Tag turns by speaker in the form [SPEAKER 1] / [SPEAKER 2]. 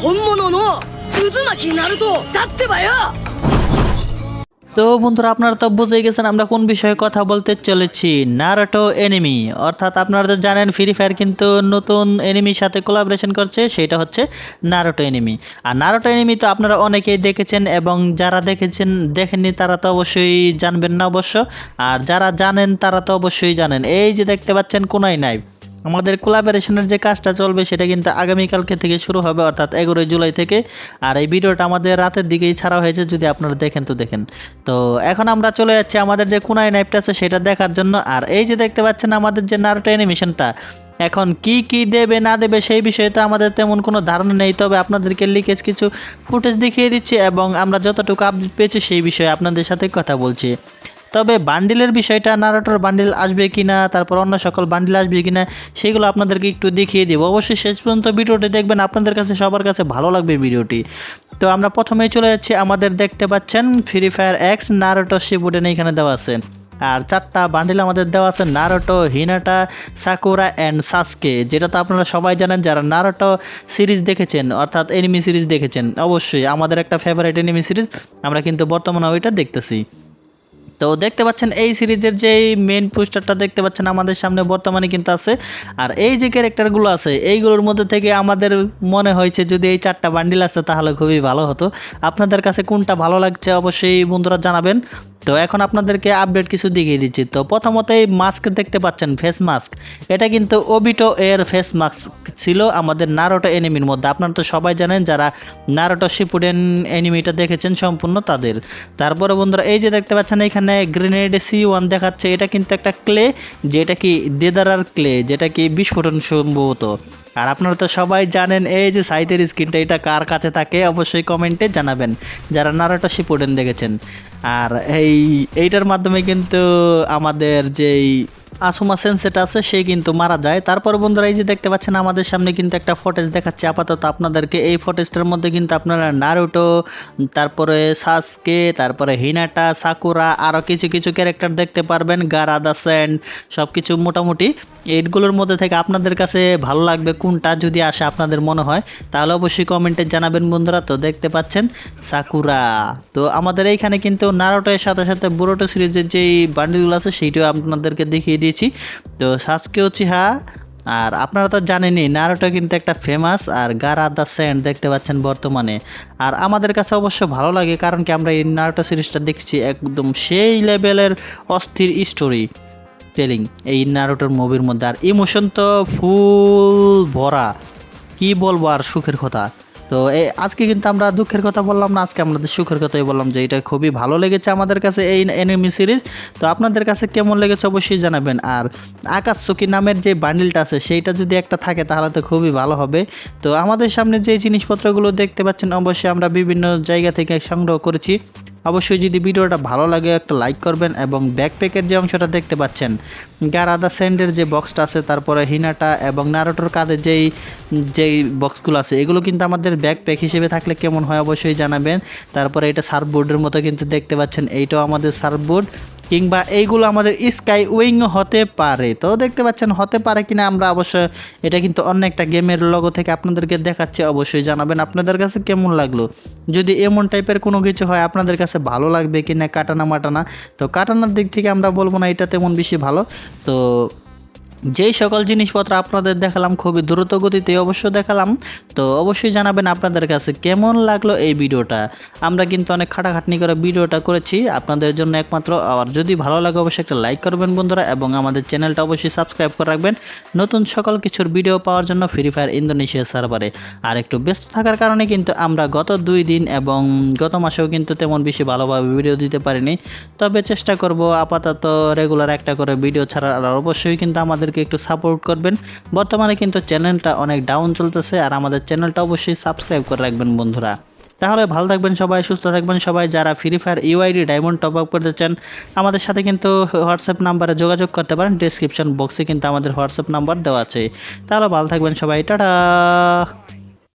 [SPEAKER 1] 本物の渦巻きナルトだってばよ
[SPEAKER 2] তো বন্ধুরা আপনারা তো বুঝেই গেছেন আমরা কোন বিষয়ে কথা বলতে চলেছি নারোটো এনিমি অর্থাৎ আপনারা তো জানেন ফ্রি ফায়ার কিন্তু নতুন এনিমির সাথে কোলাবোরেশন করছে সেটা হচ্ছে নারোটো এনিমি আর নারোটো এনিমি তো আপনারা অনেকেই দেখেছেন এবং যারা দেখেছেন দেখেননি তারা তো অবশ্যই জানবেন না অবশ্য আর যারা জানেন তারা তো অবশ্যই জানেন এই যে দেখতে পাচ্ছেন কোনাই নাই আমাদের কোলাবোরেশনের যে কাজটা চলবে সেটা কিন্তু আগামীকালকে থেকে শুরু হবে, অর্থাৎ এগারোই জুলাই থেকে। আর এই ভিডিওটা আমাদের রাতের দিকেই ছাড়া হয়েছে, যদি আপনারা দেখেন তো দেখেন। তো এখন আমরা চলে যাচ্ছি, আমাদের যে কোনাই নাইফটা আছে সেটা দেখার জন্য। আর এই যে দেখতে পাচ্ছেন আমাদের যে নারুটো অ্যানিমেশনটা এখন কি কি দেবে, না দেবে সেই বিষয়ে তো আমাদের তেমন কোনো ধারণা নেই। তবে আপনাদেরকে লিকেজ কিছু ফুটেজ দেখিয়ে দিচ্ছি এবং আমরা যতটুকু আপডেট পেয়েছি সেই বিষয়ে আপনাদের সাথে কথা বলছি। তবে বান্ডিলের বিষয়টা নারাটোর বান্ডিল আসবে কি না তারপর অন্য সকল বান্ডিল আসবে কিনা, সেগুলো আপনাদেরকে একটু দেখিয়ে দেবো। অবশ্যই শেষ পর্যন্ত ভিডিওটি দেখবেন, আপনাদের কাছে, সবার কাছে ভালো লাগবে ভিডিওটি। তো আমরা প্রথমেই চলে যাচ্ছি, আমাদের দেখতে পাচ্ছেন free fire X Naruto Shippuden এখানে দেওয়া আছে। আর চারটা বান্ডিল আমাদের দেওয়া আছে, Naruto, Hinata, Sakura and Sasuke, যেটা তো আপনারা সবাই জানেন, যারা নারোটো সিরিজ দেখেছেন, অর্থাৎ এনিমি সিরিজ দেখেছেন, অবশ্যই আমাদের একটা ফেভারিট এনিমি সিরিজ, আমরা কিন্তু বর্তমানে ওইটা দেখতেছি। তো দেখতে পাচ্ছেন এই সিরিজের যে মেন পোস্টারটা দেখতে পাচ্ছেন আমাদের সামনে বর্তমানে কিন্তু আছে। আর এই যে ক্যারেক্টারগুলো আছে, এইগুলোর মধ্যে থেকে আমাদের মনে হয়েছে যদি এই চারটা বান্ডিল আসতে তাহলে খুবই ভালো হতো। আপনাদের কাছে কোনটা ভালো লাগছে অবশ্যই বন্ধুরা জানাবেন। তো এখন আপনাদেরকে আপডেট কিছু দেখিয়ে দিচ্ছি। তো প্রথমত এই মাস্ক দেখতে পাচ্ছেন ফেস মাস্ক এটা কিন্তু ওবিটো এর ফেস মাস্ক ছিল আমাদের নারোটো এনিমির মধ্যে। আপনারা তো সবাই জানেন যারা নারোটো শিপুডেন এনিমিটা দেখেছেন সম্পূর্ণ তাদের। তারপরে বন্ধুরা এই যে দেখতে পাচ্ছেন, এখানে গ্রেনেড সি ওয়ান দেখাচ্ছে। এটা কিন্তু একটা ক্লে, যেটা কি দেদারার ক্লে, যেটা কি বিস্ফোরণ সম্ভবত। আর আপনারা তো সবাই জানেন, এই যে সাইতের স্ক্রিনটা, এটা কার কাছে থাকে? অবশ্যই কমেন্টে জানাবেন, যারা নারাটা শিপুডেন দেখেছেন। আর এই, এইটার মাধ্যমে কিন্তু আমাদের যেই আসুমা সেন্সেট আছে, সে কিন্তু মারা যায়। তারপর বন্ধুরা, এই যে দেখতে পাচ্ছেন, আমাদের সামনে কিন্তু একটা ফটেজ দেখাচ্ছে। আপাতত আপনাদেরকে এই ফটেজটার মধ্যে কিন্তু আপনারা নারুটো তারপরে সাসকে তারপরে হিনাটা সাকুরা আরও কিছু কিছু ক্যারেক্টার দেখতে পারবেন। গারাদা স্যান্ড সব কিছু মোটামুটি এইগুলোর মধ্যে থেকে আপনাদের কাছে ভালো লাগবে কোনটা, যদি আসে আপনাদের মনে হয়, তাহলে অবশ্যই কমেন্টে জানাবেন বন্ধুরা। তো দেখতে পাচ্ছেন সাকুরা তো আমাদের এইখানে কিন্তু নারোটোর সাথে সাথে বুরোটো সিরিজের যেই বান্ডিলগুলো আছে, সেইটাও আপনাদেরকে দেখিয়ে দিয়েছি। তো সাজকেও চিহা আর আপনারা তো জানেনই নারোটো কিন্তু একটা ফেমাস আর গারা দ্য স্যান্ড দেখতে পাচ্ছেন বর্তমানে। আর আমাদের কাছে অবশ্য ভালো লাগে, কারণ কি আমরা এই নারোটো সিরিজটা দেখছি একদম সেই লেভেলের অস্থির স্টোরি টেলিং এই নারোটোর মুভির মধ্যে। আর ইমোশন তো ফুল ভরা। কি বলব আর সুখের কথা? তো এই আজকে কিন্তু আমরা দুঃখের কথা বললাম না, আজকে আমাদের সুখের কথাই বললাম যে এটা খুবই ভালো লেগেছে আমাদের কাছে এই এনিমি সিরিজ তো আপনাদের কাছে কেমন লেগেছে অবশ্যই জানাবেন। আর আকাশ চকি নামের যে বান্ডিলটা আছে, সেইটা যদি একটা থাকে তাহলে তো খুবই ভালো হবে। তো আমাদের সামনে যে জিনিসপত্রগুলো দেখতে পাচ্ছেন, অবশ্যই আমরা বিভিন্ন জায়গা থেকে সংগ্রহ করেছি। অবশ্যই যদি ভিডিওটা ভালো লাগে, একটা লাইক করবেন এবং ব্যাকপ্যাকের যে অংশটা দেখতে পাচ্ছেন গারাদা স্যান্ডের যে বক্সটা আছে, তারপরে হিনাটা এবং নারোটোর কাঁধে যেই যেই বক্সগুলো আছে, এগুলো কিন্তু আমাদের ব্যাকপ্যাক হিসেবে থাকলে কেমন হয় অবশ্যই জানাবেন। তারপরে এটা সার্ফবোর্ডের মতো কিন্তু দেখতে পাচ্ছেন, এইটাও আমাদের সার্ফবোর্ড কিংবা এইগুলো আমাদের স্কাই উইং হতে পারে। তো দেখতে পাচ্ছেন, হতে পারে কিনা আমরা অবশ্যই এটা কিন্তু অন্য একটা গেমের লগো থেকে আপনাদেরকে দেখাচ্ছি, অবশ্যই জানাবেন আপনাদের কাছে কেমন লাগল। যদি এমন টাইপের কোনো কিছু হয় আপনাদের কাছে ভালো লাগবে কি না কাটানা মাটানা তো কাটানার দিক থেকে আমরা বলব না, এটা তেমন বেশি ভালো। তো যেই সকল জিনিসপত্র আপনাদের দেখালাম খুবই দ্রুত গতিতে অবশ্য দেখালাম, তো অবশ্যই জানাবেন আপনাদের কাছে কেমন লাগল এই ভিডিওটা। আমরা কিন্তু অনেক খাটাখাটনি করে ভিডিওটা করেছি, আপনাদের জন্য একমাত্র। আর যদি ভালো লাগে অবশ্যই একটা লাইক করবেন বন্ধুরা, এবং আমাদের চ্যানেলটা অবশ্যই সাবস্ক্রাইব করে রাখবেন। নতুন সকল কিছুর ভিডিও পাওয়ার জন্য ফ্রি ফায়ার ইন্দোনেশিয়া সার্ভারে আর একটু ব্যস্ত থাকার কারণে কিন্তু আমরা গত দুই দিন এবং গত মাসেও কিন্তু তেমন বেশি ভালোভাবে ভিডিও দিতে পারিনি। তবে চেষ্টা করব আপাতত রেগুলার একটা করে ভিডিও ছাড়ার, আর অবশ্যই কিন্তু আমাদেরকে একটু সাপোর্ট করবেন। বর্তমানে কিন্তু চ্যানেলটা অনেক ডাউন চলতেছে আর আমাদের চ্যানেলটা অবশ্যই সাবস্ক্রাইব করে রাখবেন বন্ধুরা। তাহলে ভালো থাকবেন সবাই, সুস্থ থাকবেন সবাই। যারা free fire UID diamond top up করতে চান, আমাদের সাথে কিন্তু হোয়াটসঅ্যাপ নাম্বারে যোগাযোগ করতে পারেন। ডিসক্রিপশন বক্সে কিন্তু আমাদের হোয়াটসঅ্যাপ নাম্বার দেওয়া আছে। তাহলে ভালো থাকবেন সবাই। টাটা!